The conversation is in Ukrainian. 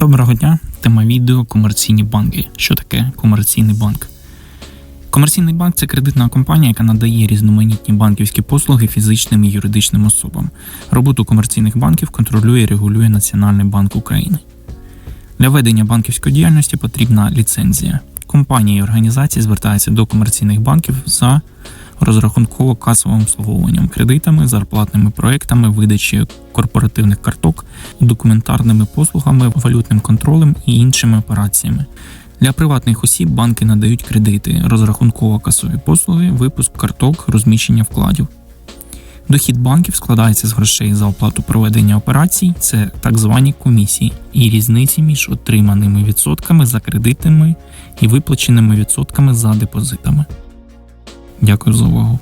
Доброго дня. Тема відео комерційні банки. Що таке комерційний банк? Комерційний банк це кредитна компанія, яка надає різноманітні банківські послуги фізичним і юридичним особам. Роботу комерційних банків контролює і регулює Національний банк України. Для ведення банківської діяльності потрібна ліцензія. Компанії і організації звертаються до комерційних банків за розрахунково-касовим обслуговуванням, кредитами, зарплатними проектами, видачею корпоративних карток, документарними послугами, валютним контролем і іншими операціями. Для приватних осіб банки надають кредити, розрахунково-касові послуги, випуск карток, розміщення вкладів. Дохід банків складається з грошей за оплату проведення операцій, це так звані комісії, і різниці між отриманими відсотками за кредитами і виплаченими відсотками за депозитами. Дякую за увагу.